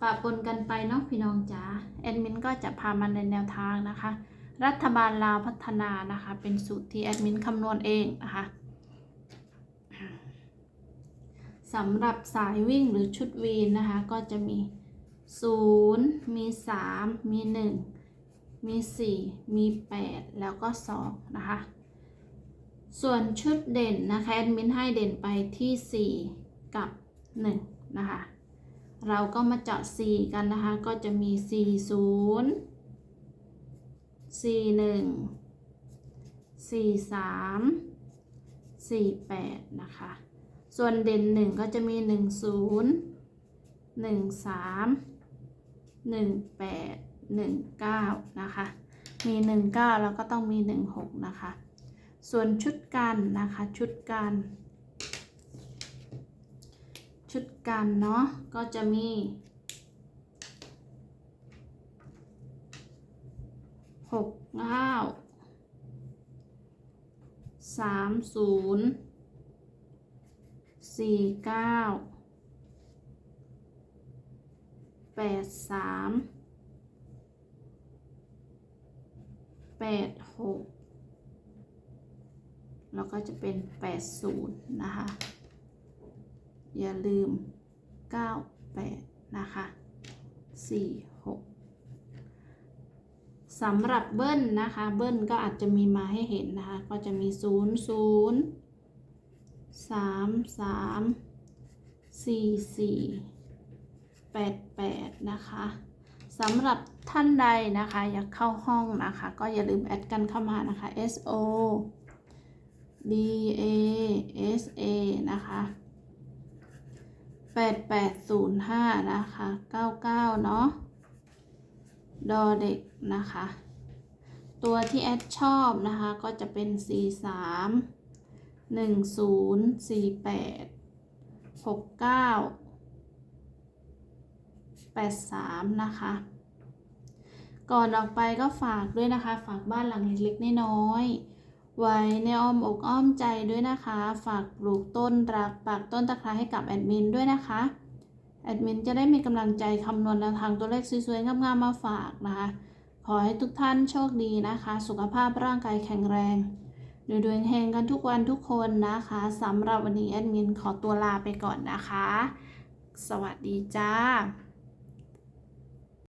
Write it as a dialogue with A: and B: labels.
A: ปะปนกันไปเนาะพี่น้องจ๋าแอดมินก็จะพามันในแนวทางนะคะ รัฐบาลลาวพัฒนานะคะ เป็นสูตรที่แอดมินคำนวณเองนะคะสำหรับสายวิ่งหรือชุดวีนนะคะ ก็จะมี 0 มี 3 มี 1 มี 4 มี 8 แล้วก็ 2 นะคะ ส่วนชุดเด่นนะคะแอดมินให้เด่นไปที่ 4 กับ 1 นะคะ เราก็มาเจาะ 4 กันนะคะ ก็จะมี 4 0 4 1 4 3 4 8 นะคะ ส่วนเด่น 1 ก็จะมี 1 0 1 3 1 8 1 9 นะคะ มี 1 9 แล้วก็ต้องมี 1 6 นะคะ ส่วนชุดกันนะคะ ชุดกัน ชุดกันเนาะก็จะมี หกเก้าสามศูนย์สี่เก้าแปดสามแปดหกแล้วก็จะเป็นแปดศูนย์นะคะ อย่าลืม 98 นะคะ 46สำหรับเบิ้ลนะคะ เบิ้ลก็อาจจะมีมาให้เห็นนะคะ ก็จะมี 0 0 3 3 4 4 8 8 นะคะสำหรับท่านใดนะคะ อยากเข้าห้องนะคะ ก็อย่าลืมแอดกันเข้ามานะคะ S O D A S A นะคะ 8805นะคะ99เนาะดอเด็กนะคะ ตัวที่แอดชอบนะคะก็จะเป็น43 10 48 69 83นะคะก่อนออกไปก็ฝากด้วยนะคะ ฝากบ้านหลังเล็กๆน้อยๆ ไว้ในอ้อมอกอ้อมใจด้วยนะคะ ฝากปลูกต้นรักปักต้นตะไคร้ให้กับแอดมินด้วยนะคะ แอดมินจะได้มีกำลังใจคำนวณแนวทางตัวเลขสวยๆงามๆมาฝากนะคะ ขอให้ทุกท่านโชคดีนะคะ สุขภาพร่างกายแข็งแรงดวยดวงเฮงกันทุกวันทุกคนนะคะสำหรับวันนี้แอดมินขอตัวลาไปก่อนนะคะ สวัสดีจ้า